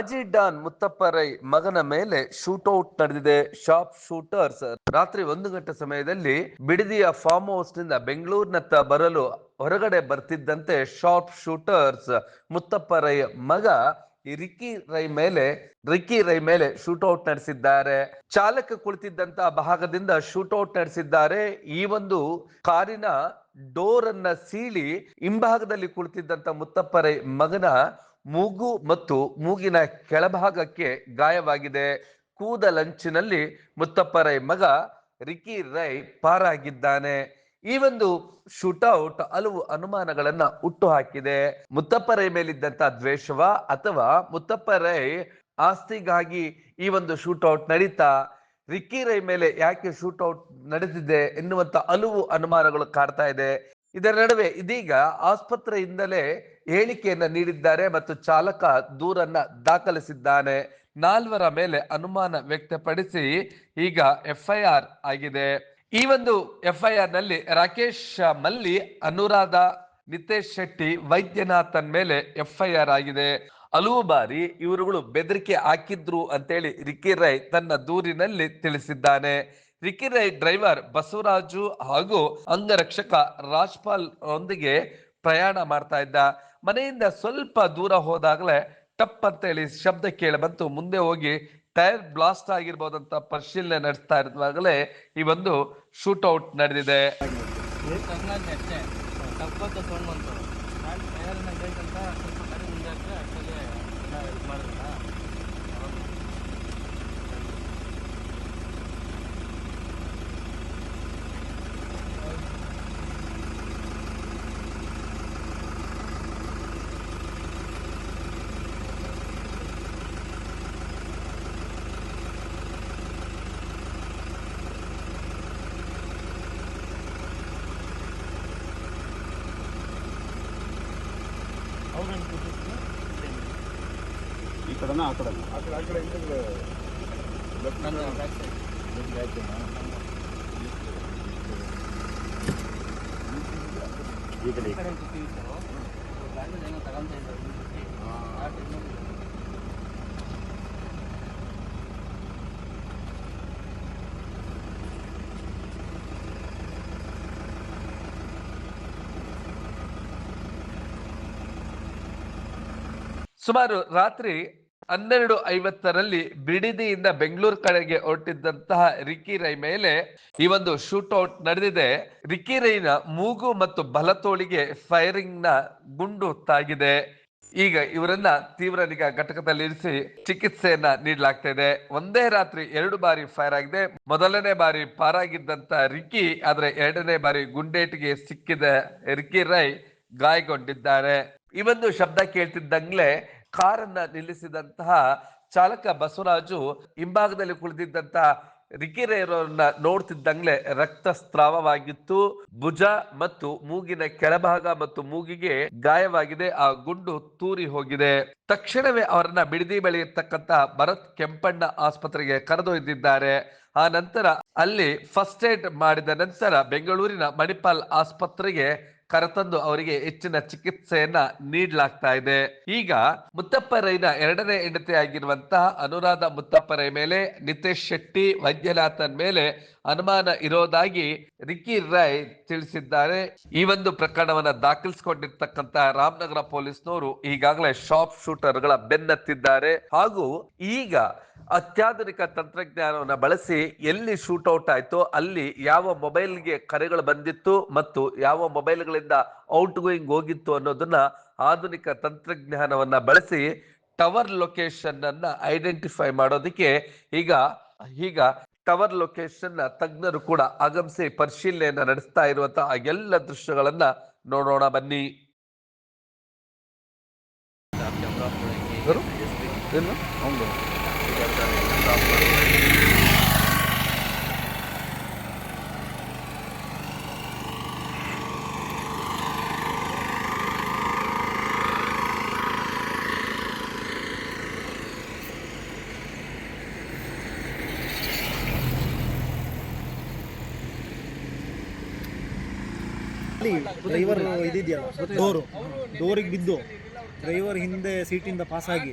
ಮಾಜಿ ಡಾನ್ ಮುತ್ತಪ್ಪ ರೈ ಮಗನ ಮೇಲೆ ಶೂಟೌಟ್ ನಡೆದಿದೆ. ಶಾಪ್ ಶೂಟರ್ಸ್ ರಾತ್ರಿ ಒಂದು ಗಂಟೆ ಸಮಯದಲ್ಲಿ ಬಿಡದಿಯ ಫಾರ್ಮ್ ಹೌಸ್ನಿಂದ ಬೆಂಗಳೂರಿನತ್ತ ಬರಲು ಹೊರಗಡೆ ಬರ್ತಿದ್ದಂತೆ ಶಾರ್ಪ್ ಶೂಟರ್ಸ್ ಮುತ್ತಪ್ಪ ರೈ ಮಗ ರಿಕ್ಕಿ ರೈ ಮೇಲೆ, ರಿಕ್ಕಿ ರೈ ಮೇಲೆ ಶೂಟೌಟ್ ನಡೆಸಿದ್ದಾರೆ. ಚಾಲಕ ಕುಳಿತಿದ್ದಂತ ಭಾಗದಿಂದ ಶೂಟೌಟ್ ನಡೆಸಿದ್ದಾರೆ. ಈ ಒಂದು ಕಾರಿನ ಡೋರ್ ಅನ್ನ ಸೀಳಿ ಹಿಂಭಾಗದಲ್ಲಿ ಕುಳಿತಿದ್ದಂತ ಮುತ್ತಪ್ಪ ರೈ ಮಗನ ಮೂಗು ಮತ್ತು ಮೂಗಿನ ಕೆಳಭಾಗಕ್ಕೆ ಗಾಯವಾಗಿದೆ. ಕೂದಲಂಚಿನಲ್ಲಿ ಮುತ್ತಪ್ಪ ರೈ ಮಗ ರಿಕಿ ರೈ ಪಾರಾಗಿದ್ದಾನೆ. ಈ ಒಂದು ಶೂಟೌಟ್ ಹಲವು ಅನುಮಾನಗಳನ್ನ ಹುಟ್ಟು ಹಾಕಿದೆ ಮುತ್ತಪ್ಪ ರೈ ಮೇಲಿದ್ದಂತ ದ್ವೇಷವ ಅಥವಾ ಮುತ್ತಪ್ಪ ರೈ ಆಸ್ತಿಗಾಗಿ ಈ ಒಂದು ಶೂಟೌಟ್ ನಡೀತಾ? ರಿಕ್ಕಿ ರೈ ಮೇಲೆ ಯಾಕೆ ಶೂಟೌಟ್ ನಡೆದಿದೆ ಎನ್ನುವಂತ ಹಲವು ಅನುಮಾನಗಳು ಕಾಡ್ತಾ ಇದೆ. ಇದರ ನಡುವೆ ಇದೀಗ ಆಸ್ಪತ್ರೆಯಿಂದಲೇ ಹೇಳಿಕೆಯನ್ನ ನೀಡಿದ್ದಾರೆ ಮತ್ತು ಚಾಲಕ ದೂರನ್ನ ದಾಖಲಿಸಿದ್ದಾನೆ. ನಾಲ್ವರ ಮೇಲೆ ಅನುಮಾನ ವ್ಯಕ್ತಪಡಿಸಿ ಈಗ ಎಫ್ಐಆರ್ ಆಗಿದೆ. ಈ ಒಂದು ಎಫ್ಐಆರ್ನಲ್ಲಿ ರಾಕೇಶ್ ಮಲ್ಲಿ, ಅನುರಾಧ, ನಿತೇಶ್ ಶೆಟ್ಟಿ, ವೈದ್ಯನಾಥನ್ ಮೇಲೆ ಎಫ್ಐಆರ್ ಆಗಿದೆ. ಹಲವು ಬಾರಿ ಇವರುಗಳು ಬೆದರಿಕೆ ಹಾಕಿದ್ರು ಅಂತೇಳಿ ರಿಕ್ಕಿ ರೈ ತನ್ನ ದೂರಿನಲ್ಲಿ ತಿಳಿಸಿದ್ದಾನೆ. ರಿಕ್ಕಿ ರೈ ಡ್ರೈವರ್ ಬಸವರಾಜು ಹಾಗೂ ಅಂಗರಕ್ಷಕ ರಾಜ್ಪಾಲ್ ರೊಂದಿಗೆ ಪ್ರಯಾಣ ಮಾಡ್ತಾ ಇದ್ದ. ಮನೆಯಿಂದ ಸ್ವಲ್ಪ ದೂರ ಹೋದಾಗಲೇ ಟಪ್ ಅಂತ ಹೇಳಿ ಶಬ್ದ ಕೇಳಿ ಬಂತು. ಮುಂದೆ ಹೋಗಿ ಟೈರ್ ಬ್ಲಾಸ್ಟ್ ಆಗಿರ್ಬೋದಂತ ಪರಿಶೀಲನೆ ನಡೆಸ್ತಾ ಇರುವಾಗಲೇ ಈ ಒಂದು ಶೂಟೌಟ್ ನಡೆದಿದೆ. ఇక్కడనా అక్కడ అక్కడ అక్కడ ఇక్కడ ఇక్కడ ಸುಮಾರು ರಾತ್ರಿ ಹನ್ನೆರಡು ಐವತ್ತರಲ್ಲಿ ಬಿಡಿದಿಯಿಂದ ಬೆಂಗಳೂರು ಕಡೆಗೆ ಹೊರಟಿದ್ದಂತಹ ರಿಕ್ಕಿ ರೈ ಮೇಲೆ ಈ ಒಂದು ಶೂಟೌಟ್ ನಡೆದಿದೆ. ರಿಕ್ಕಿ ರೈನ ಮೂಗು ಮತ್ತು ಬಲತೋಳಿಗೆ ಫೈರಿಂಗ್ನ ಗುಂಡು ತಾಗಿದೆ ಈಗ ಇವರನ್ನ ತೀವ್ರ ನಿಗಾ ಘಟಕದಲ್ಲಿ ಇರಿಸಿ ಚಿಕಿತ್ಸೆಯನ್ನ ನೀಡಲಾಗ್ತಾ ಇದೆ. ಒಂದೇ ರಾತ್ರಿ ಎರಡು ಬಾರಿ ಫೈರ್ ಆಗಿದೆ. ಮೊದಲನೇ ಬಾರಿ ಪಾರಾಗಿದ್ದಂತ ರಿಕ್ಕಿ, ಆದ್ರೆ ಎರಡನೇ ಬಾರಿ ಗುಂಡೇಟಿಗೆ ಸಿಕ್ಕಿದ ರಿಕ್ಕಿ ರೈ ಗಾಯಗೊಂಡಿದ್ದಾರೆ. ಈ ಶಬ್ದ ಕೇಳ್ತಿದ್ದಂಗ್ಲೆ ಕಾರನ್ನ ನಿಲ್ಲಿಸಿದಂತಹ ಚಾಲಕ ಬಸವರಾಜು ಹಿಂಭಾಗದಲ್ಲಿ ಕುಳಿತಿದ್ದಂತಹ ರಿಕಿರೇರೋರನ್ನ ನೋಡ್ತಿದ್ದಂಗ್ಲೆ ರಕ್ತಸ್ರಾವವಾಗಿತ್ತು. ಭುಜ ಮತ್ತು ಮೂಗಿನ ಕೆಳಭಾಗ ಮತ್ತು ಮೂಗಿಗೆ ಗಾಯವಾಗಿದೆ. ಆ ಗುಂಡು ತೂರಿ ಹೋಗಿದೆ. ತಕ್ಷಣವೇ ಅವರನ್ನ ಬಿಡದಿ ಬಳಿ ಭರತ್ ಕೆಂಪಣ್ಣ ಆಸ್ಪತ್ರೆಗೆ ಕರೆದೊಯ್ದಿದ್ದಾರೆ. ಆ ನಂತರ ಅಲ್ಲಿ ಫಸ್ಟ್ ಏಡ್ ಮಾಡಿದ ನಂತರ ಬೆಂಗಳೂರಿನ ಮಣಿಪಾಲ್ ಆಸ್ಪತ್ರೆಗೆ ಕರೆತಂದು ಅವರಿಗೆ ಹೆಚ್ಚಿನ ಚಿಕಿತ್ಸೆಯನ್ನ ನೀಡಲಾಗ್ತಾ ಇದೆ. ಈಗ ಮುತ್ತಪ್ಪ ರೈನ ಎರಡನೇ ಹೆಂಡತಿ ಆಗಿರುವಂತಹ ಅನುರಾಧ ಮುತ್ತಪ್ಪ ರೈ ಮೇಲೆ, ನಿತೇಶ್ ಶೆಟ್ಟಿ, ವೈದ್ಯನಾಥನ್ ಮೇಲೆ ಅನುಮಾನ ಇರೋದಾಗಿ ರಿಕ್ಕಿ ರೈ ತಿಳಿಸಿದ್ದಾರೆ. ಈ ಒಂದು ಪ್ರಕರಣವನ್ನ ದಾಖಲಿಸಿಕೊಂಡಿರ್ತಕ್ಕಂತಹ ರಾಮನಗರ ಪೊಲೀಸ್ನವರು ಈಗಾಗಲೇ ಶಾಪ್ ಶೂಟರ್ಗಳ ಬೆನ್ನತ್ತಿದ್ದಾರೆ. ಹಾಗೂ ಈಗ ಅತ್ಯಾಧುನಿಕ ತಂತ್ರಜ್ಞಾನವನ್ನ ಬಳಸಿ ಎಲ್ಲಿ ಶೂಟೌಟ್ ಆಯ್ತೋ ಅಲ್ಲಿ ಯಾವ ಮೊಬೈಲ್ಗೆ ಕರೆಗಳು ಬಂದಿತ್ತು ಮತ್ತು ಯಾವ ಮೊಬೈಲ್ಗಳಿಂದ ಔಟ್ ಗೋಯಿಂಗ್ ಹೋಗಿತ್ತು ಅನ್ನೋದನ್ನ ಆಧುನಿಕ ತಂತ್ರಜ್ಞಾನವನ್ನ ಬಳಸಿ ಟವರ್ ಲೊಕೇಶನ್ ಅನ್ನ ಐಡೆಂಟಿಫೈ ಮಾಡೋದಕ್ಕೆ ಈಗ ಈಗ ಟವರ್ ಲೊಕೇಶನ್ನ ತಜ್ಞರು ಕೂಡ ಆಗಮಿಸಿ ಪರಿಶೀಲನೆಯನ್ನ ನಡೆಸ್ತಾ ಇರುವಂತಹ ಎಲ್ಲ ದೃಶ್ಯಗಳನ್ನ ನೋಡೋಣ ಬನ್ನಿ? ಏನು? ಅಲ್ಲಿ ಡ್ರೈವರ್ ಇದಿದೆಯಲ್ಲ ಡೋರು, ಡೋರಿಗೆ ಬಿದ್ದು ಡ್ರೈವರ್ ಹಿಂದೆ ಸೀಟಿಂದ ಪಾಸ್ ಆಗಿ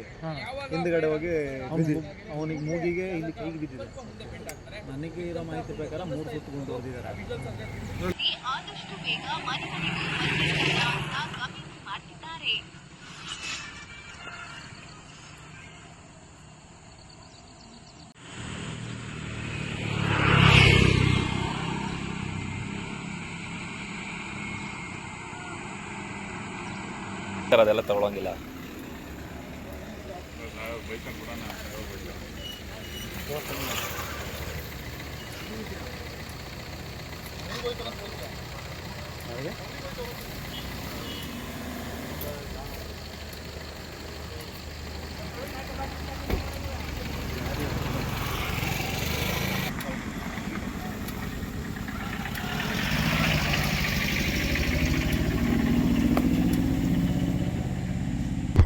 ಹಿಂದ್ಗಡೆ ಹೋಗಿ ಅವನಿಗೆ ಮೂಗಿಗೆ ಇಲ್ಲಿ ಕೈಗೆ ಬಿದ್ದಿದೆ. ನನಗೆ ಇರೋ ಮಾಹಿತಿ ಪ್ರಕಾರ ಮೂರು ಸುತ್ತು ಗುಂಡು ಹೊಡೆದಿದ್ದಾರೆ. ಅಂತ ಅದೆಲ್ಲ ತಗೊಳಂಗಿಲ್ಲ.